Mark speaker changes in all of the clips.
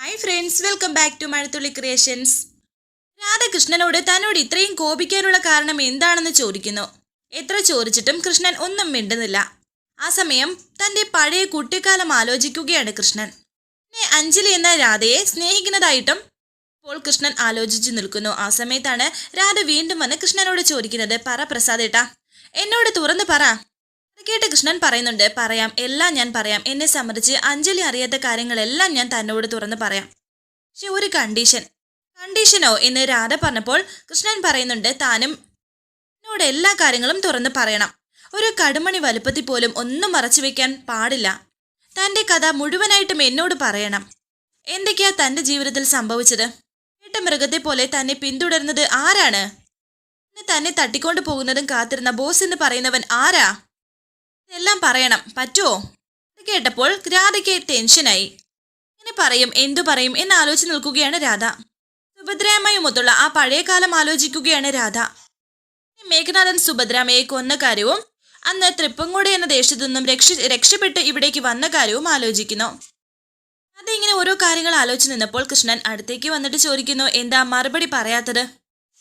Speaker 1: Hi friends welcome back to Mazhathulli creations രാധാകൃഷ്ണനോട് തന്നോട് ഇത്രയും കോപിക്കാനുള്ള കാരണം എന്താണെന്ന് ചോദിക്കുന്നു. എത്ര ചോദിച്ചിട്ടും കൃഷ്ണൻ ഒന്നും മിണ്ടുന്നില്ല. ആ സമയം തന്റെ പഴയ കുട്ടിക്കാലം ആലോചിക്കുകയാണ് കൃഷ്ണൻ. പിന്നെ അഞ്ജലി എന്ന രാധയെ സ്നേഹിക്കുന്നതായിട്ടും ഇപ്പോൾ കൃഷ്ണൻ ആലോചിച്ചു നിൽക്കുന്നു. ആ സമയത്താണ് രാധ വീണ്ടും വന്ന് കൃഷ്ണനോട് ചോദിക്കുന്നത് പറ പ്രസാദേട്ടാ എന്നോട് തുറന്ന് പറ. കേട്ട് കൃഷ്ണൻ പറയുന്നുണ്ട് പറയാം എല്ലാം ഞാൻ പറയാം. എന്നെ സംബന്ധിച്ച് അഞ്ജലി അറിയാത്ത കാര്യങ്ങളെല്ലാം ഞാൻ തന്നോട് തുറന്ന് പറയാം. പക്ഷെ ഒരു കണ്ടീഷൻ കണ്ടീഷനോ എന്ന് രാധ പറഞ്ഞപ്പോൾ കൃഷ്ണൻ പറയുന്നുണ്ട് താനും എന്നോട് എല്ലാ കാര്യങ്ങളും തുറന്ന് പറയണം. ഒരു കടുമണി വലുപ്പത്തിൽ പോലും ഒന്നും മറച്ചു വെക്കാൻ പാടില്ല. തന്റെ കഥ മുഴുവനായിട്ടും എന്നോട് പറയണം. എന്തൊക്കെയാ തന്റെ ജീവിതത്തിൽ സംഭവിച്ചത്? കേട്ട മൃഗത്തെ പോലെ തന്നെ പിന്തുടരുന്നത് ആരാണ്? തന്നെ തട്ടിക്കൊണ്ടു പോകുന്നതും കാത്തിരുന്ന ബോസ് എന്ന് പറയുന്നവൻ ആരാ? ഇതെല്ലാം പറയണം. പറ്റുമോ ഇത് കേട്ടപ്പോൾ രാധയ്ക്ക് ടെൻഷനായി ഇങ്ങനെ പറയും എന്തു പറയും എന്ന് ആലോചിച്ച് നിൽക്കുകയാണ് രാധ. സുഭദ്രാമ്മയുമൊത്തുള്ള ആ പഴയ കാലം ആലോചിക്കുകയാണ് രാധ. മേഘനാഥൻ സുഭദ്രാമയെ കൊന്ന കാര്യവും അന്ന് തൃപ്പങ്കോട് എന്ന ദേശത്തു നിന്നും രക്ഷ രക്ഷപ്പെട്ട് ഇവിടേക്ക് വന്ന കാര്യവും ആലോചിക്കുന്നു. അതിങ്ങനെ ഓരോ കാര്യങ്ങൾ ആലോചിച്ച് നിന്നപ്പോൾ കൃഷ്ണൻ അടുത്തേക്ക് വന്നിട്ട് ചോദിക്കുന്നു എന്താ മറുപടി പറയാത്തത്?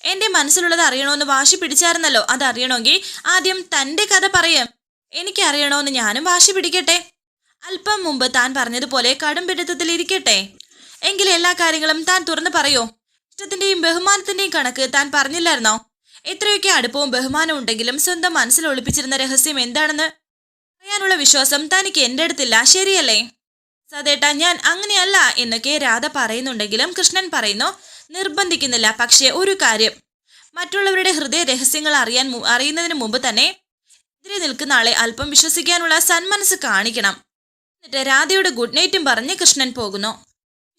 Speaker 1: എന്റെ മനസ്സിലുള്ളത് അറിയണമെന്ന് വാശി പിടിച്ചായിരുന്നല്ലോ അത് അറിയണമെങ്കിൽ ആദ്യം തന്റെ കഥ പറയാം. എനിക്ക് അറിയണമെന്ന് ഞാനും വാശി പിടിക്കട്ടെ. അല്പം മുമ്പ് താൻ പറഞ്ഞതുപോലെ കടും പിടുത്തത്തിൽ ഇരിക്കട്ടെ. എങ്കിൽ എല്ലാ കാര്യങ്ങളും താൻ തുറന്നു പറയോ? ഇഷ്ടത്തിന്റെയും ബഹുമാനത്തിന്റെയും കണക്ക് താൻ പറഞ്ഞില്ലായിരുന്നോ? എത്രയൊക്കെ അടുപ്പവും ബഹുമാനവും ഉണ്ടെങ്കിലും സ്വന്തം മനസ്സിൽ ഒളിപ്പിച്ചിരുന്ന രഹസ്യം എന്താണെന്ന്? പറയാനുള്ള വിശ്വാസം തനിക്ക് എന്റെ അടുത്തില്ല. ശരിയല്ലേ? സതേട്ടാ ഞാൻ അങ്ങനെയല്ല എന്നൊക്കെ രാധ പറയുന്നുണ്ടെങ്കിലും കൃഷ്ണൻ പറയുന്നു നിർബന്ധിക്കുന്നില്ല. പക്ഷേ ഒരു കാര്യം. മറ്റുള്ളവരുടെ ഹൃദയ രഹസ്യങ്ങൾ അറിയാൻ അറിയുന്നതിന് മുമ്പ് തന്നെ എതിരെ നിൽക്കുന്ന ആളെ അല്പം വിശ്വസിക്കാനുള്ള സന്മനസ് കാണിക്കണം. എന്നിട്ട് രാധയുടെ ഗുഡ് നൈറ്റും പറഞ്ഞ് കൃഷ്ണൻ പോകുന്നു.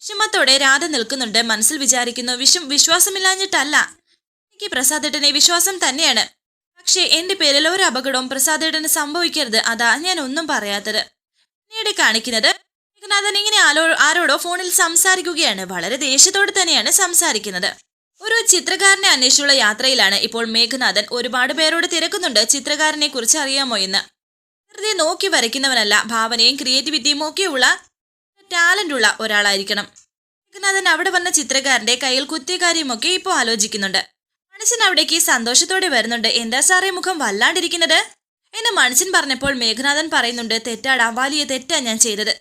Speaker 1: വിഷമത്തോടെ രാധ നിൽക്കുന്നുണ്ട്. മനസ്സിൽ വിചാരിക്കുന്നു വിഷം വിശ്വാസമില്ലാഞ്ഞിട്ടല്ല. എനിക്ക് പ്രസാദേട്ടനെ വിശ്വാസം തന്നെയാണ്. പക്ഷേ എന്റെ പേരിൽ ഒരു അപകടവും പ്രസാദേട്ടന് സംഭവിക്കരുത്. അതാ ഞാൻ ഒന്നും പറയാത്തത്. പിന്നീട് കാണിക്കുന്നത് ഏകനാഥൻ ഇങ്ങനെ ആരോ ആരോടോ ഫോണിൽ സംസാരിക്കുകയാണ്. വളരെ ദേഷ്യത്തോടെ തന്നെയാണ് സംസാരിക്കുന്നത്. ഒരു ചിത്രകാരനെ അന്വേഷിച്ചുള്ള യാത്രയിലാണ് ഇപ്പോൾ മേഘനാഥൻ ഒരുപാട് പേരോട് തിരക്കുന്നുണ്ട്. ചിത്രകാരനെ കുറിച്ച് അറിയാമോ എന്ന്? വെറുതെ നോക്കി വരയ്ക്കുന്നവനല്ല ഭാവനയും ക്രിയേറ്റിവിറ്റിയും ഒക്കെയുള്ള ടാലന്റ് ഉള്ള ഒരാളായിരിക്കണം. മേഘനാഥൻ അവിടെ വന്ന ചിത്രകാരന്റെ കയ്യിൽ കുത്തിയ കാര്യമൊക്കെ ഇപ്പോൾ ആലോചിക്കുന്നുണ്ട്. മനുഷ്യൻ അവിടേക്ക് സന്തോഷത്തോടെ വരുന്നുണ്ട്. എന്താ സാറേ മുഖം വല്ലാണ്ടിരിക്കുന്നത്? എന്ന് മനുഷ്യൻ പറഞ്ഞപ്പോൾ മേഘനാഥൻ പറയുന്നുണ്ട് തെറ്റാടാ വലിയ തെറ്റാ ഞാൻ ചെയ്തത്.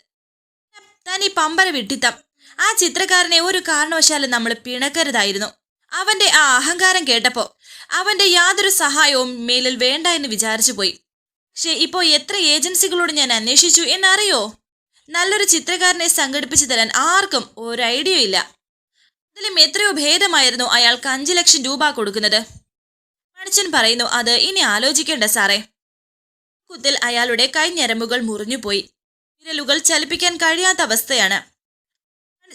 Speaker 1: താൻ ഈ പമ്പര വിട്ടിത്തം. ആ ചിത്രകാരനെ ഒരു കാരണവശാലും നമ്മൾ പിണക്കരുതായിരുന്നു. അവന്റെ ആ അഹങ്കാരം കേട്ടപ്പോ അവന്റെ യാതൊരു സഹായവും മേലിൽ വേണ്ട എന്ന് വിചാരിച്ചു പോയി. പക്ഷെ ഇപ്പോ എത്ര ഏജൻസികളോട് ഞാൻ അന്വേഷിച്ചു എന്നറിയോ? നല്ലൊരു ചിത്രകാരനെ സംഘടിപ്പിച്ചു തരാൻ ആർക്കും ഒരു ഐഡിയ ഇല്ല. അതിലും എത്രയോ ഭേദമായിരുന്നു അയാൾക്ക് അഞ്ചു ലക്ഷം രൂപ കൊടുക്കുന്നത്. മണിച്ചൻ പറയുന്നു അത് ഇനി ആലോചിക്കേണ്ട സാറേ. കുത്തിൽ അയാളുടെ കൈഞ്ഞരമ്പുകൾ മുറിഞ്ഞുപോയി. വിരലുകൾ ചലിപ്പിക്കാൻ കഴിയാത്ത അവസ്ഥയാണ്.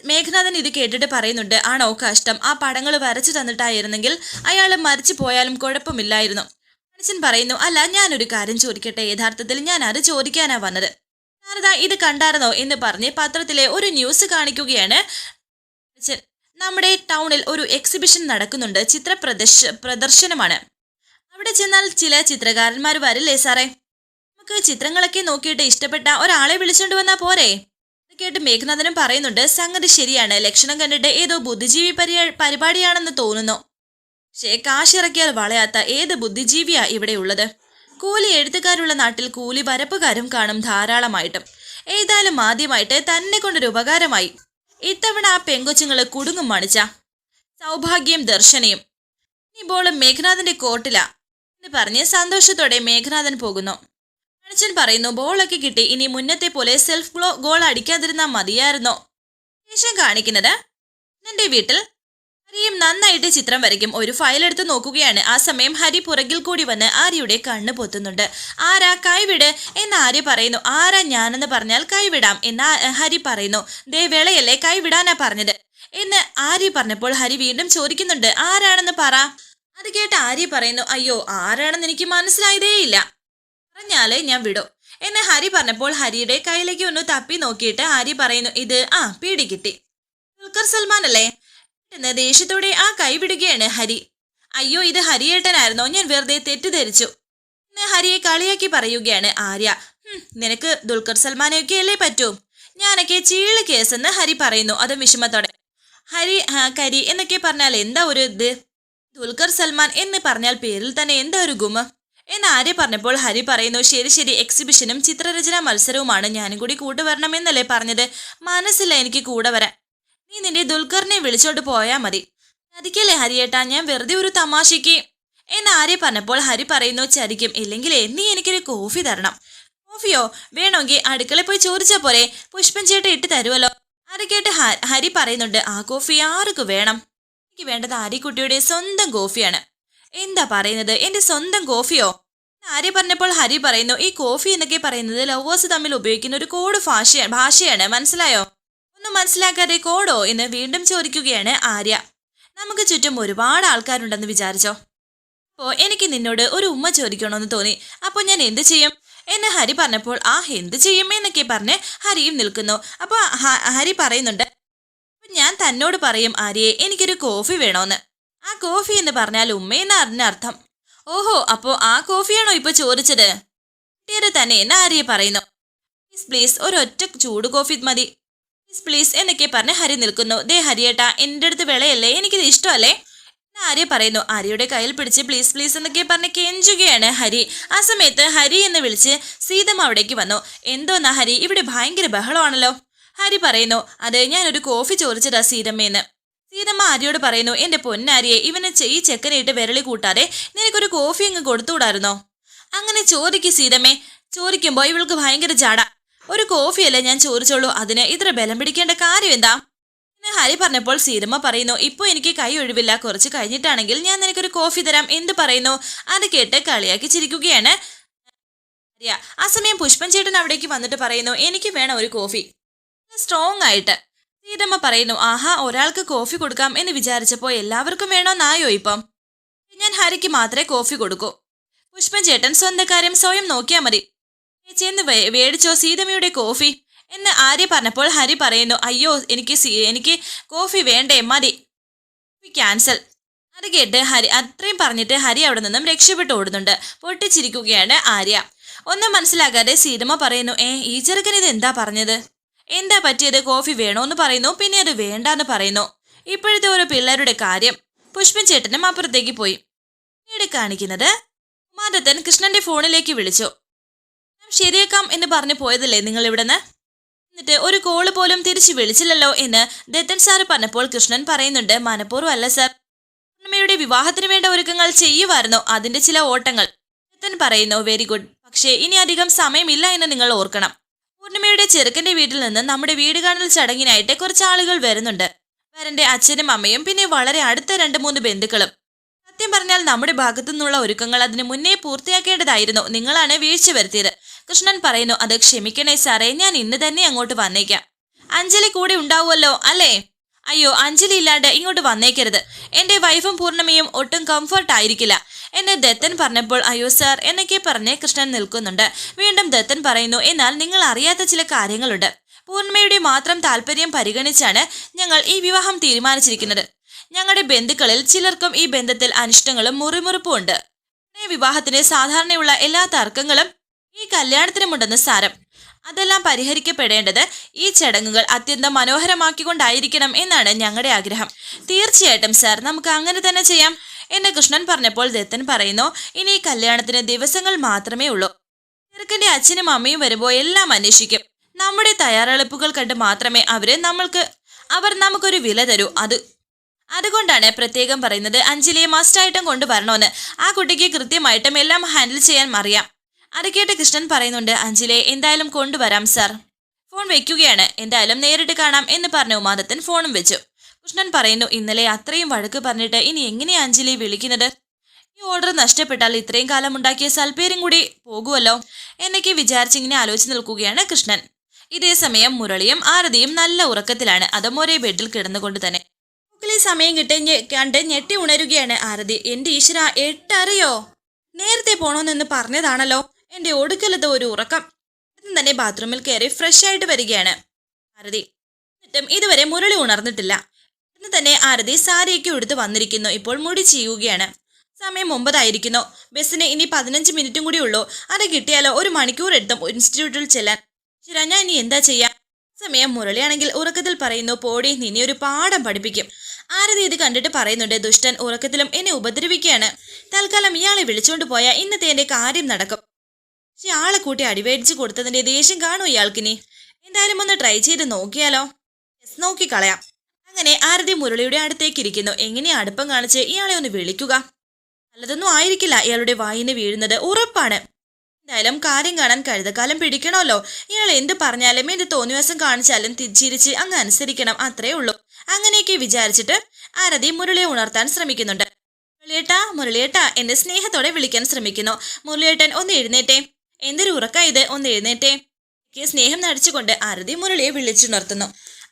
Speaker 1: മേഘനാഥൻ ഇത് കേട്ടിട്ട് പറയുന്നുണ്ട് ആണോ കഷ്ടം? ആ പടങ്ങൾ വരച്ചു തന്നിട്ടായിരുന്നെങ്കിൽ അയാൾ മരിച്ചു പോയാലും കുഴപ്പമില്ലായിരുന്നു. മനുഷ്യൻ പറയുന്നു അല്ല ഞാനൊരു കാര്യം ചോദിക്കട്ടെ? യഥാർത്ഥത്തിൽ ഞാൻ അത് ചോദിക്കാനാ വന്നത്. ശാരദ ഇത് കണ്ടായിരുന്നോ? എന്ന് പറഞ്ഞ് പത്രത്തിലെ ഒരു ന്യൂസ് കാണിക്കുകയാണ് നമ്മുടെ ടൗണിൽ ഒരു എക്സിബിഷൻ നടക്കുന്നുണ്ട് ചിത്ര പ്രദർശ പ്രദർശനമാണ്. അവിടെ ചെന്നാൽ ചില ചിത്രകാരന്മാർ വരില്ലേ സാറേ? നമുക്ക് ചിത്രങ്ങളൊക്കെ നോക്കിയിട്ട് ഇഷ്ടപ്പെട്ട ഒരാളെ വിളിച്ചോണ്ട് വന്നാ പോരെ? കേട്ട് മേഘനാഥനും പറയുന്നുണ്ട് സംഗതി ശരിയാണ്. ലക്ഷണം കണ്ടിട്ട് ഏതോ ബുദ്ധിജീവി പരിപാടിയാണെന്ന് തോന്നുന്നു. പക്ഷേ കാശിറക്കിയാൽ വളയാത്ത ഏത് ബുദ്ധിജീവിയാ ഇവിടെ ഉള്ളത്? കൂലി എഴുത്തുകാരുള്ള നാട്ടിൽ കൂലി വരപ്പുകാരും കാണും ധാരാളമായിട്ടും. ഏതായാലും ആദ്യമായിട്ട് തന്നെ കൊണ്ടൊരു ഉപകാരമായി. ഇത്തവണ ആ പെങ്കൊച്ചുങ്ങൾ കുടുങ്ങും മണിച്ച സൗഭാഗ്യം ദർശനയും. ഇപ്പോൾ മേഘനാഥന്റെ കോട്ടില. എന്ന് പറഞ്ഞ് സന്തോഷത്തോടെ മേഘനാഥൻ പോകുന്നു. മണിച്ചൻ പറയുന്നു ബോളൊക്കെ കിട്ടി. ഇനി മുന്നത്തെ പോലെ സെൽഫ് ഗ്ലോ ഗോൾ അടിക്കാതിരുന്നാൽ മതിയായിരുന്നു. ശേഷം കാണിക്കുന്നത് എന്റെ വീട്ടിൽ ഹരിയും നന്നായിട്ട് ചിത്രം വരയ്ക്കും. ഒരു ഫയൽ എടുത്ത് നോക്കുകയാണ്. ആ സമയം ഹരി പുറകിൽ കൂടി വന്ന് ആര്യയുടെ കണ്ണ് പൊത്തുന്നുണ്ട്. ആരാ? കൈവിട്. എന്ന് ആര്യ പറയുന്നു. ആരാ ഞാനെന്ന് പറഞ്ഞാൽ കൈവിടാം എന്ന് ഹരി പറയുന്നു. ദേ വേളയല്ലേ കൈവിടാനാ പറഞ്ഞത്. എന്ന് ആര്യ പറഞ്ഞപ്പോൾ ഹരി വീണ്ടും ചോദിക്കുന്നുണ്ട് ആരാണെന്ന് പറ. അത് കേട്ട് ആര്യ പറയുന്നു അയ്യോ ആരാണെന്ന് എനിക്ക് മനസ്സിലായതേയില്ല. പറഞ്ഞാലേ ഞാൻ വിടും. എന്ന് ഹരി പറഞ്ഞപ്പോൾ ഹരിയുടെ കയ്യിലേക്ക് ഒന്ന് തപ്പി നോക്കിയിട്ട് ഹരി പറയുന്നു ഇത് ആ പീടി കിട്ടി. ദുൽഖർ സൽമാൻ അല്ലേ? എന്ന് ദേഷ്യത്തോടെ ആ കൈ വിടുകയാണ് ഹരി. അയ്യോ ഇത് ഹരിയേട്ടനായിരുന്നോ? ഞാൻ വെറുതെ തെറ്റിദ്ധരിച്ചു. എന്ന് ഹരിയെ കളിയാക്കി പറയുകയാണ് ആര്യ. "ഹും, നിനക്ക് ദുൽഖർ സൽമാനെയൊക്കെ അല്ലേ പറ്റൂ? ഞാനൊക്കെ ചീൾ കേസെന്ന് ഹരി പറയുന്നു അതും വിഷമത്തോടെ. ഹരി കരി എന്നൊക്കെ പറഞ്ഞാൽ എന്താ ഒരു ഇത്? ദുൽഖർ സൽമാൻ എന്ന് പറഞ്ഞാൽ പേരിൽ തന്നെ എന്താ ഒരു ഗുമ? എന്ന് ആര്യ പറഞ്ഞപ്പോൾ ഹരി പറയുന്നു ശരി ശരി എക്സിബിഷനും ചിത്രരചനാ മത്സരവുമാണ്. ഞാനും കൂടി കൂട്ടുവരണമെന്നല്ലേ പറഞ്ഞത്? മനസ്സില്ല എനിക്ക് കൂടെ വരാൻ. നീ നിന്റെ ദുൽഖറിനെ വിളിച്ചോണ്ട് പോയാ മതി. ചതിക്കല്ലേ ഹരിയേട്ടാ ഞാൻ വെറുതെ ഒരു തമാശയ്ക്ക്. എന്ന് ആര്യ പറഞ്ഞപ്പോൾ ഹരി പറയുന്നു ചരിക്കും ഇല്ലെങ്കിലേ നീ എനിക്കൊരു കോഫി തരണം. കോഫിയോ? വേണമെങ്കിൽ അടുക്കളയിൽ പോയി ചോദിച്ചാ പോരെ? പുഷ്പൻ ചേട്ടൻ ഇട്ട് തരുമല്ലോ അത് ഹരി പറയുന്നുണ്ട് ആ കോഫി ആർക്ക് വേണം? എനിക്ക് വേണ്ടത് ആര്യക്കുട്ടിയുടെ സ്വന്തം കോഫിയാണ്. എന്താ പറയുന്നത്? എന്റെ സ്വന്തം കോഫിയോ? ആര്യ പറഞ്ഞപ്പോൾ ഹരി പറയുന്നു ഈ കോഫി എന്നൊക്കെ പറയുന്നത് ലവേഴ്സ് തമ്മിൽ ഉപയോഗിക്കുന്ന ഒരു കോഡ് ഭാഷ ഭാഷയാണ്. മനസ്സിലായോ? ഒന്നും മനസ്സിലാക്കാതെ കോഡോ എന്ന് വീണ്ടും ചോദിക്കുകയാണ് ആര്യ. നമുക്ക് ചുറ്റും ഒരുപാട് ആൾക്കാരുണ്ടെന്ന് വിചാരിച്ചോ? അപ്പോ എനിക്ക് നിന്നോട് ഒരു ഉമ്മ ചോദിക്കണമെന്ന് തോന്നി. അപ്പോൾ ഞാൻ എന്ത് ചെയ്യും? എന്ന് ഹരി പറഞ്ഞപ്പോൾ ആ എന്ത് ചെയ്യും? എന്നൊക്കെ പറഞ്ഞ് ഹരിയും നിൽക്കുന്നു. അപ്പോൾ ഹരി പറയുന്നുണ്ട് "അപ്പൊ ഞാൻ തന്നോട് പറയും ആര്യയെ എനിക്കൊരു കോഫി വേണോന്ന്. ആ കോഫി എന്ന് പറഞ്ഞാൽ ഉമ്മയെന്ന് അതിനർത്ഥം ഓഹോ അപ്പോ ആ കോഫിയാണോ ഇപ്പൊ ചോദിച്ചത്? കുട്ടിയുടെ തന്നെ എന്ന് ആര്യ പറയുന്നു? പ്ലീസ് പ്ലീസ് ഒരൊറ്റ ചൂട് കോഫി മതി. പ്ലീസ് പ്ലീസ് എന്നൊക്കെ പറഞ്ഞ് ഹരി നിൽക്കുന്നു. ദേ ഹരിയേട്ടാ എന്റെ അടുത്ത് വിളയല്ലേ? എനിക്കിത് ഇഷ്ടമല്ലേ? ആര്യ പറയുന്നു? ആര്യയുടെ കയ്യിൽ പിടിച്ച് പ്ലീസ് പ്ലീസ് എന്നൊക്കെ പറഞ്ഞ് കെഞ്ചുകയാണ് ഹരി. ആ സമയത്ത് ഹരി എന്ന് വിളിച്ച് സീതമ്മ അവിടേക്ക് വന്നു. എന്തോന്നാ ഹരി? ഇവിടെ ഭയങ്കര ബഹളമാണല്ലോ. ഹരി പറയുന്നു അത് ഞാനൊരു കോഫി ചോദിച്ചതാ സീതമ്മയെന്ന് സീതമ്മ ആര്യയോട് പറയുന്നു എന്റെ പൊന്നാരിയെ ഇവനെ ഈ ചെക്കനെ ഇട്ട് വിരളി കൂട്ടാതെ നിനക്കൊരു കോഫി അങ്ങ് കൊടുത്തുകൂടായിരുന്നോ അങ്ങനെ ചോദിക്ക് സീതമ്മേ. ചോദിക്കുമ്പോ ഇവൾക്ക് ഭയങ്കര ജാട. ഒരു കോഫിയല്ലേ ഞാൻ ചോദിച്ചോളൂ അതിന് ഇത്ര ബലം പിടിക്കേണ്ട കാര്യം എന്താ ഹരി പറഞ്ഞപ്പോൾ സീതമ്മ പറയുന്നു ഇപ്പോൾ എനിക്ക് കൈ ഒഴിവില്ല കുറച്ച് കഴിഞ്ഞിട്ടാണെങ്കിൽ ഞാൻ നിനക്കൊരു കോഫി തരാം. എന്ത് പറയുന്നു? അത് കേട്ട് കളിയാക്കി ചിരിക്കുകയാണ്. ആ സമയം പുഷ്പൻ ചേട്ടൻ അവിടേക്ക് വന്നിട്ട് പറയുന്നു എനിക്ക് വേണം ഒരു കോഫി. സ്ട്രോങ് ആയിട്ട്. സീതമ്മ പറയുന്നു ആഹാ ഒരാൾക്ക് കോഫി കൊടുക്കാം എന്ന് വിചാരിച്ചപ്പോൾ എല്ലാവർക്കും വേണോന്നായോ ഇപ്പം? ഞാൻ ഹരിക്ക് മാത്രമേ കോഫി കൊടുക്കൂ. പുഷ്പൻ ചേട്ടൻ സ്വന്തം കാര്യം സ്വയം നോക്കിയാൽ മതി. ചെന്ന് വേ- വേടിച്ചോ സീതമ്മയുടെ കോഫി? എന്ന് ആര്യ പറഞ്ഞപ്പോൾ ഹരി പറയുന്നു അയ്യോ എനിക്ക് എനിക്ക് കോഫി വേണ്ടേ മതി. ക്യാൻസൽ അത് കേട്ട് ഹരി അത്രയും പറഞ്ഞിട്ട് ഹരി അവിടെ നിന്നും രക്ഷപ്പെട്ട് ഓടുന്നുണ്ട്. പൊട്ടിച്ചിരിക്കുകയാണ് ആര്യ. ഒന്നും മനസ്സിലാകാതെ സീതമ്മ പറയുന്നു ഏ ഈ ചെറുക്കൻ ഇത് എന്താ പറഞ്ഞത്? എന്താ പറ്റിയത്? കോഫി വേണോന്ന് പറയുന്നു. പിന്നെ അത് വേണ്ടാന്ന് പറയുന്നു. ഇപ്പോഴത്തെ ഓരോ പിള്ളേരുടെ കാര്യം പുഷ്പൻ ചേട്ടനും അപ്പുറത്തേക്ക് പോയി. പിന്നീട് കാണിക്കുന്നത് ഉമാദത്തൻ കൃഷ്ണന്റെ ഫോണിലേക്ക് വിളിച്ചു. ശരിയാക്കാം എന്ന് പറഞ്ഞു പോയതല്ലേ നിങ്ങൾ ഇവിടുന്ന് എന്നിട്ട് ഒരു കോൾ പോലും തിരിച്ചു വിളിച്ചില്ലല്ലോ എന്ന് ദത്തൻ സാർ പറഞ്ഞപ്പോൾ കൃഷ്ണൻ പറയുന്നുണ്ട് മനഃപൂർവം അല്ല സാർ. പൂർണിമയുടെ വിവാഹത്തിന് വേണ്ട ഒരുക്കങ്ങൾ ചെയ്യുമായിരുന്നു അതിന്റെ ചില ഓട്ടങ്ങൾ. ദത്തൻ പറയുന്നു വെരി ഗുഡ്. പക്ഷേ ഇനി അധികം സമയമില്ല എന്ന് നിങ്ങൾ ഓർക്കണം. പൂർണിമയുടെ ചെറുക്കന്റെ വീട്ടിൽ നിന്ന് നമ്മുടെ വീട് കാണൽ ചടങ്ങിനായിട്ട് കുറച്ച് ആളുകൾ വരുന്നുണ്ട്. വരന്റെ അച്ഛനും അമ്മയും പിന്നെ വളരെ അടുത്ത രണ്ട് മൂന്ന് ബന്ധുക്കളും. സത്യം പറഞ്ഞാൽ നമ്മുടെ ഭാഗത്തു നിന്നുള്ള ഒരുക്കങ്ങൾ അതിന് മുന്നേ പൂർത്തിയാക്കേണ്ടതായിരുന്നു. നിങ്ങളാണ് വീഴ്ച വരുത്തിയത്. കൃഷ്ണൻ പറയുന്നു അത് ക്ഷമിക്കണേ സാറേ ഞാൻ ഇന്ന് തന്നെ അങ്ങോട്ട് വന്നേക്കാം. അഞ്ജലി കൂടെ ഉണ്ടാവുമല്ലോ അല്ലേ? അയ്യോ അഞ്ജലി ഇല്ലാണ്ട് ഇങ്ങോട്ട് വന്നേക്കരുത്. എന്റെ വൈഫും പൂർണിമയും ഒട്ടും കംഫർട്ട് ആയിരിക്കില്ല. എന്നെ ദത്തൻ പറഞ്ഞപ്പോൾ അയ്യോ സാർ എന്നൊക്കെ പറഞ്ഞ് കൃഷ്ണൻ നിൽക്കുന്നുണ്ട്. വീണ്ടും ദത്തൻ പറയുന്നു എന്നാൽ നിങ്ങൾ അറിയാത്ത ചില കാര്യങ്ങളുണ്ട്. പൂർണിമയുടെ മാത്രം താല്പര്യം പരിഗണിച്ചാണ് ഞങ്ങൾ ഈ വിവാഹം തീരുമാനിച്ചിരിക്കുന്നത്. ഞങ്ങളുടെ ബന്ധുക്കളിൽ ചിലർക്കും ഈ ബന്ധത്തിൽ അനിഷ്ടങ്ങളും മുറിമുറിപ്പും ഉണ്ട്. വിവാഹത്തിന് സാധാരണയുള്ള എല്ലാ തർക്കങ്ങളും ഈ കല്യാണത്തിനുമുണ്ടെന്ന് സാരം. അതെല്ലാം പരിഹരിക്കപ്പെടേണ്ടത് ഈ ചടങ്ങുകൾ അത്യന്തം മനോഹരമാക്കിക്കൊണ്ടായിരിക്കണം എന്നാണ് ഞങ്ങളുടെ ആഗ്രഹം. തീർച്ചയായിട്ടും സാർ നമുക്ക് അങ്ങനെ തന്നെ ചെയ്യാം. എന്ന് കൃഷ്ണൻ പറഞ്ഞപ്പോൾ ദത്തൻ പറയുന്നു ഇനി കല്യാണത്തിന് ദിവസങ്ങൾ മാത്രമേ ഉള്ളൂ. ചെറുക്കന്റെ അച്ഛനും അമ്മയും വരുമ്പോൾ എല്ലാം അന്വേഷിക്കും. നമ്മുടെ തയ്യാറെടുപ്പുകൾ കണ്ട് മാത്രമേ അവർ നമ്മൾക്ക് അവർ നമുക്കൊരു വില തരൂ. അത് അതുകൊണ്ടാണ് പ്രത്യേകം പറയുന്നത് അഞ്ജലിയെ മസ്റ്റായിട്ടും കൊണ്ടുവരണമെന്ന്. ആ കുട്ടിക്ക് കൃത്യമായിട്ടും എല്ലാം ഹാൻഡിൽ ചെയ്യാൻ അറിയാം. അത് കേട്ട് കൃഷ്ണൻ പറയുന്നുണ്ട് അഞ്ജലിയെ എന്തായാലും കൊണ്ടുവരാം സാർ. ഫോൺ വെക്കുകയാണ്. എന്തായാലും നേരിട്ട് കാണാം എന്ന് പറഞ്ഞ ഉമാദത്തൻ ഫോണും വെച്ചു. കൃഷ്ണൻ പറയുന്നു ഇന്നലെ അത്രയും വഴക്ക് പറഞ്ഞിട്ട് ഇനി എങ്ങനെയാ അഞ്ജലി വിളിക്കുന്നത്? ഈ ഓർഡർ നഷ്ടപ്പെട്ടാൽ ഇത്രയും കാലം ഉണ്ടാക്കിയ സൽപ്പേരും കൂടി പോകുമല്ലോ? എന്നൊക്കെ വിചാരിച്ചിങ്ങനെ ആലോചിച്ച് നിൽക്കുകയാണ് കൃഷ്ണൻ. ഇതേ സമയം മുരളിയും ആരതിയും നല്ല ഉറക്കത്തിലാണ്. അതും ഒരേ ബെഡിൽ കിടന്നുകൊണ്ട് തന്നെ. മുകളിൽ സമയം കിട്ടി കണ്ട് ഞെട്ടി ഉണരുകയാണ് ആരതി. എന്റെ ഈശ്വര എട്ടറിയോ? നേരത്തെ പോണോന്നെന്ന് പറഞ്ഞതാണല്ലോ. എന്റെ ഒടുക്കലത്തെ ഒരു ഉറക്കം. തന്നെ ബാത്റൂമിൽ കയറി ഫ്രഷ് ആയിട്ട് വരികയാണ് ആരതി. എന്നിട്ടും ഇതുവരെ മുരളി ഉണർന്നിട്ടില്ല. ഇന്ന് തന്നെ ആരതി സാരിയൊക്കെ എടുത്ത് വന്നിരിക്കുന്നു. ഇപ്പോൾ മുടി ചെയ്യുകയാണ് സമയം ഒമ്പതായിരിക്കുന്നു. ബസ്സിന് ഇനി പതിനഞ്ച് മിനിറ്റും കൂടി ഉള്ളൂ. അത് കിട്ടിയാലോ ഒരു മണിക്കൂർ എടുത്തും ഇൻസ്റ്റിറ്റ്യൂട്ടിൽ ചെല്ലാൻ. ശരി ഞാൻ ഇനി എന്താ ചെയ്യാ? സമയം മുരളിയാണെങ്കിൽ ഉറക്കത്തിൽ പറയുന്നു പോടി നിന്നെ ഒരു പാഠം പഠിപ്പിക്കും. ആരതി ഇത് കണ്ടിട്ട് പറയുന്നുണ്ട് ദുഷ്ടൻ ഉറക്കത്തിലും എന്നെ ഉപദ്രവിക്കുകയാണ്. തൽക്കാലം ഇയാളെ വിളിച്ചുകൊണ്ട് പോയാൽ ഇന്നത്തെ എന്റെ കാര്യം നടക്കും. പക്ഷെ ആളെ കൂട്ടി അടിവേടിച്ച് കൊടുത്തതിന്റെ ദേഷ്യം കാണൂ ഇയാൾക്കിനി. എന്തായാലും ഒന്ന് ട്രൈ ചെയ്ത് നോക്കിയാലോ? നോക്കി നോക്കിക്കളയാം. അങ്ങനെ ആരതി മുരളിയുടെ അടുത്തേക്ക് ഇരിക്കുന്നു. എങ്ങനെയാ അടുപ്പം കാണിച്ച് ഇയാളെ ഒന്ന് വിളിക്കുക? നല്ലതൊന്നും ആയിരിക്കില്ല. ഇയാളുടെ വായിന്ന് വീഴുന്നത് ഉറപ്പാണ്. എന്തായാലും കാര്യം കാണാൻ കഴുതക്കാലം പിടിക്കണമല്ലോ. ഇയാൾ എന്ത് പറഞ്ഞാലും എന്ത് തോന്നിവാസം കാണിച്ചാലും തിരിച്ചിരിച്ച് ചിരിച്ച് അങ്ങ് അനുസരിക്കണം. അത്രേ ഉള്ളൂ. അങ്ങനെയൊക്കെ വിചാരിച്ചിട്ട് ആരതി മുരളിയെ ഉണർത്താൻ ശ്രമിക്കുന്നുണ്ട്. മുരളിയേട്ടാ മുരളിയേട്ടാ എന്റെ സ്നേഹത്തോടെ വിളിക്കാൻ ശ്രമിക്കുന്നു. മുരളിയേട്ടൻ ഒന്ന് എഴുന്നേറ്റേ. എന്തൊരു ഉറക്ക ഇത്. ഒന്ന് എഴുന്നേറ്റേ. സ്നേഹം നടിച്ചുകൊണ്ട് ആരതി മുരളിയെ വിളിച്ചുണർത്തുന്നു.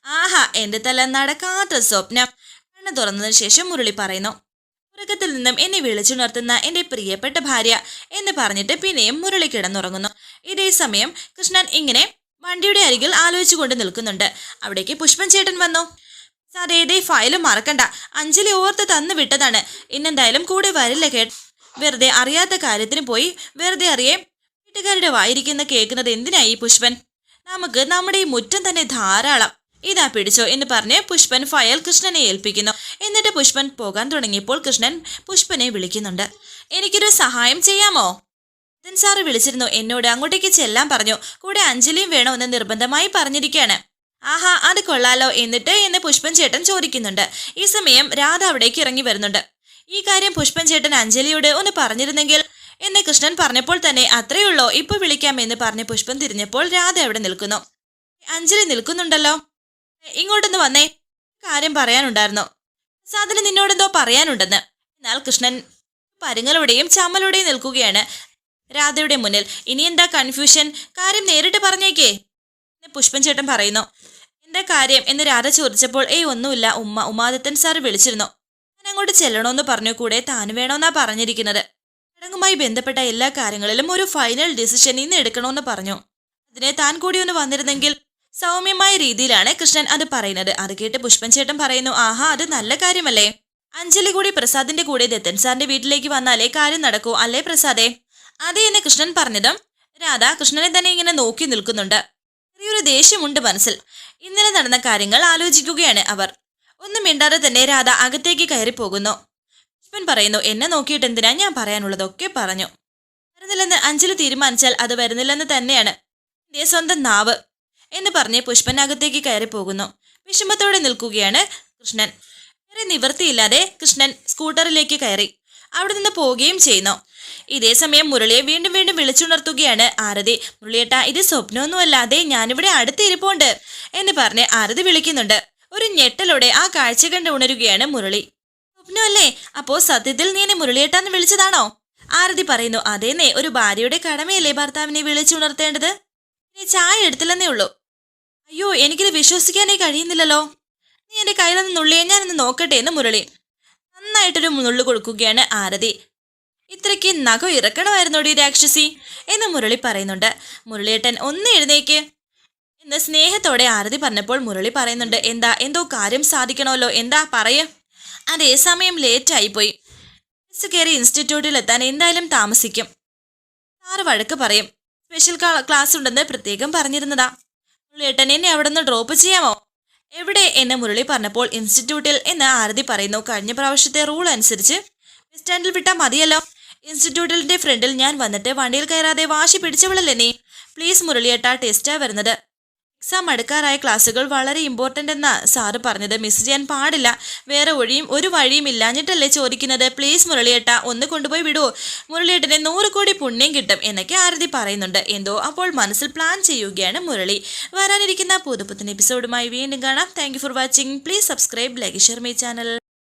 Speaker 1: ആഹാ എന്റെ തല നടക്കാത്ത സ്വപ്നം. കണ്ണു തുറന്നതിന് ശേഷം മുരളി പറയുന്നു ഉറക്കത്തിൽ നിന്നും എന്നെ വിളിച്ചുണർത്തുന്ന എന്റെ പ്രിയപ്പെട്ട ഭാര്യ എന്ന് പറഞ്ഞിട്ട് പിന്നെയും മുരളി കിടന്നുറങ്ങുന്നു. ഇതേ സമയം കൃഷ്ണൻ ഇങ്ങനെ വണ്ടിയുടെ അരികിൽ ആലോചിച്ചുകൊണ്ട് നിൽക്കുന്നുണ്ട്. അവിടേക്ക് പുഷ്പൻ ചേട്ടൻ വന്നു. സാറേ ഇതേ ഫയൽ മറക്കണ്ട. അഞ്ജലി ഓർത്ത് തന്നു വിട്ടതാണ്. ഇന്നെന്തായാലും കൂടെ വരില്ല കേട്ട് വെറുതെ അറിയാത്ത കാര്യത്തിന് പോയി വെറുതെ അറിയേ വീട്ടുകാരുടെ വായിരിക്കുന്ന കേൾക്കുന്നത് എന്തിനായി പുഷ്പൻ? നമുക്ക് നമ്മുടെ ഈ മുറ്റം തന്നെ ധാരാളം. ഇതാ പിടിച്ചോ എന്ന് പറഞ്ഞ് പുഷ്പൻ ഫയൽ കൃഷ്ണനെ ഏൽപ്പിക്കുന്നു. എന്നിട്ട് പുഷ്പൻ പോകാൻ തുടങ്ങിയപ്പോൾ കൃഷ്ണൻ പുഷ്പനെ വിളിക്കുന്നുണ്ട്. എനിക്കൊരു സഹായം ചെയ്യാമോ? ദൻ സാറ് വിളിച്ചിരുന്നു. എന്നോട് അങ്ങോട്ടേക്ക് ചെല്ലാൻ പറഞ്ഞു. കൂടെ അഞ്ജലിയും എന്ന് നിർബന്ധമായി പറഞ്ഞിരിക്കുകയാണ് ആഹാ അത് കൊള്ളാലോ എന്നിട്ട് എന്ന് പുഷ്പൻ ചേട്ടൻ ചോദിക്കുന്നുണ്ട്. ഈ സമയം രാധ അവിടേക്ക് ഇറങ്ങി വരുന്നുണ്ട്. ഈ കാര്യം പുഷ്പൻ ചേട്ടൻ അഞ്ജലിയോട് ഒന്ന് പറഞ്ഞിരുന്നെങ്കിൽ എന്ന് കൃഷ്ണൻ പറഞ്ഞപ്പോൾ തന്നെ അത്രയുള്ളോ ഇപ്പൊ വിളിക്കാം എന്ന് പറഞ്ഞ് പുഷ്പൻ തിരിഞ്ഞപ്പോൾ രാധ അവിടെ നിൽക്കുന്നു. അഞ്ജലി നിൽക്കുന്നുണ്ടല്ലോ. ഇങ്ങോട്ടൊന്ന് വന്നേ. കാര്യം പറയാനുണ്ടായിരുന്നു. പ്രസാദിന് നിന്നോടെന്തോ പറയാനുണ്ടെന്ന്. എന്നാൽ കൃഷ്ണൻ പരുങ്ങളുടെയും ചമ്മലുടെയും നിൽക്കുകയാണ്. രാധയുടെ മുന്നിൽ. ഇനി എന്താ കൺഫ്യൂഷൻ കാര്യം നേരിട്ട് പറഞ്ഞേക്കേ. എന്ന് പുഷ്പൻ ചേട്ടൻ പറയുന്നു. എന്താ കാര്യം? എന്ന് രാധ ചോദിച്ചപ്പോൾ ഏയ് ഒന്നുമില്ല. ഉമ്മ ഉമാദത്തൻ സാർ വിളിച്ചിരുന്നു. ഞാൻ അങ്ങോട്ട് ചെല്ലണമെന്ന് പറഞ്ഞു കൂടെ. താൻ വേണമെന്നാ പറഞ്ഞിരിക്കുന്നത്. ചടങ്ങുമായി ബന്ധപ്പെട്ട എല്ലാ കാര്യങ്ങളിലും ഒരു ഫൈനൽ ഡിസിഷൻ ഇന്ന് എടുക്കണമെന്ന് പറഞ്ഞു. അതിനെ താൻ കൂടി ഒന്ന് വന്നിരുന്നെങ്കിൽ സൗമ്യമായ രീതിയിലാണ് കൃഷ്ണൻ അത് പറയുന്നത്. അത് കേട്ട് പുഷ്പൻ ചേട്ടൻ പറയുന്നു ആഹാ അത് നല്ല കാര്യമല്ലേ? അഞ്ജലി കൂടി പ്രസാദിന്റെ കൂടെ ദത്തൻ സാറിന്റെ വീട്ടിലേക്ക് വന്നാലേ കാര്യം നടക്കൂ അല്ലേ പ്രസാദേ? അതെ എന്ന് കൃഷ്ണൻ പറഞ്ഞതും രാധ കൃഷ്ണനെ തന്നെ ഇങ്ങനെ നോക്കി നിൽക്കുന്നുണ്ട്. ചെറിയൊരു ദേഷ്യമുണ്ട് മനസ്സിൽ. ഇന്നലെ നടന്ന കാര്യങ്ങൾ ആലോചിക്കുകയാണ് അവർ. ഒന്നും മിണ്ടാതെ തന്നെ രാധ അകത്തേക്ക് കയറി പോകുന്നു. പുഷ്പൻ പറയുന്നു എന്നെ നോക്കിയിട്ട് എന്തിനാ ഞാൻ പറയാനുള്ളതൊക്കെ പറഞ്ഞു? വരുന്നില്ലെന്ന് അഞ്ജലി തീരുമാനിച്ചാൽ അത് വരുന്നില്ലെന്ന് തന്നെയാണ്. സ്വന്തം നാവ്. എന്ന് പറഞ്ഞ് പുഷ്പൻ അകത്തേക്ക് കയറി പോകുന്നു. വിഷമത്തോടെ നിൽക്കുകയാണ് കൃഷ്ണൻ. വേറെ നിവൃത്തിയില്ലാതെ കൃഷ്ണൻ സ്കൂട്ടറിലേക്ക് കയറി. അവിടെ നിന്ന് പോവുകയും ചെയ്യുന്നു. ഇതേ സമയം മുരളിയെ വീണ്ടും വീണ്ടും വിളിച്ചുണർത്തുകയാണ് ആരതി. മുരളിയേട്ട ഇത് സ്വപ്നമൊന്നുമല്ല അതെ ഞാനിവിടെ അടുത്തിരിപ്പുണ്ട് എന്ന് പറഞ്ഞ് ആരതി വിളിക്കുന്നുണ്ട്. ഒരു ഞെട്ടലോടെ ആ കാഴ്ച കണ്ട് ഉണരുകയാണ് മുരളി. സ്വപ്നമല്ലേ? അപ്പോ സത്യത്തിൽ നീ എന്നെ മുരളിയേട്ടാന്ന് വിളിച്ചതാണോ? ആരതി പറയുന്നു അതേന്നേ ഒരു ഭാര്യയുടെ കടമയല്ലേ ഭർത്താവിനെ വിളിച്ചുണർത്തേണ്ടത്? ഇനി ചായ എടുത്തില്ലെന്നേ ഉള്ളൂ. അയ്യോ എനിക്കിത് വിശ്വസിക്കാനേ കഴിയുന്നില്ലല്ലോ. നീ എന്റെ കയ്യിലൊന്ന് നുള്ളിയെ ഒന്ന് നോക്കട്ടെ എന്ന് മുരളി. നന്നായിട്ടൊരു നുള്ളു കൊടുക്കുകയാണ് ആരതി. ഇത്രയ്ക്ക് നഖം ഇറക്കണമായിരുന്നോടി രാക്ഷസി എന്ന് മുരളി പറയുന്നുണ്ട്. മുരളിയേട്ടൻ ഒന്ന് എഴുന്നേക്ക്. എന്ന് സ്നേഹത്തോടെ ആരതി പറഞ്ഞപ്പോൾ മുരളി പറയുന്നുണ്ട് എന്താ എന്തോ കാര്യം സാധിക്കണമല്ലോ? എന്താ പറയ. അതേ സമയം ലേറ്റ് ആയിപ്പോയി. ബസ് കയറി ഇൻസ്റ്റിറ്റ്യൂട്ടിൽ എത്താൻ എന്തായാലും താമസിക്കും. സാറ് വഴക്ക് പറയും. സ്പെഷ്യൽ ക്ലാസ് ഉണ്ടെന്ന് പ്രത്യേകം പറഞ്ഞിരുന്നതാ. മുരളിയേട്ടൻ എന്നെ അവിടെ നിന്ന് ഡ്രോപ്പ് ചെയ്യാമോ? എവിടെ? എന്ന് മുരളി പറഞ്ഞപ്പോൾ ഇൻസ്റ്റിറ്റ്യൂട്ടിൽ എന്ന് ആരതി പറയുന്നു. കഴിഞ്ഞ പ്രാവശ്യത്തെ റൂൾ അനുസരിച്ച് ബസ് സ്റ്റാൻഡിൽ വിട്ടാൽ മതിയല്ലോ. ഇൻസ്റ്റിറ്റ്യൂട്ടിന്റെ ഫ്രണ്ടിൽ ഞാൻ വന്നിട്ട് വണ്ടിയിൽ കയറാതെ വാശി പിടിച്ചവളല്ലേ നീ? പ്ലീസ് മുരളിയേട്ടാ ടെസ്റ്റാ വരുന്നത്. എക്സാം അടുക്കാറായ ക്ലാസ്സുകൾ വളരെ ഇമ്പോർട്ടന്റ് എന്നാ സാറ് പറഞ്ഞത്. മിസ് ചെയ്യാൻ പാടില്ല. വേറെ വഴിയും ഒരു വഴിയും ഇല്ലാഞ്ഞിട്ടല്ലേ ചോദിക്കുന്നത്. പ്ലീസ് മുരളിയേട്ട ഒന്ന് കൊണ്ടുപോയി വിടുവോ മുരളിയേട്ടനെ നൂറ് കോടി പുണ്യം കിട്ടും എന്നൊക്കെ ആരതി പറയുന്നുണ്ട്. എന്തോ അപ്പോൾ മനസ്സിൽ പ്ലാൻ ചെയ്യുകയാണ് മുരളി. വരാനിരിക്കുന്ന പുതുപുത്തൻ എപ്പിസോഡുമായി വീണ്ടും കാണാം. Thank for watching please subscribe like share my channel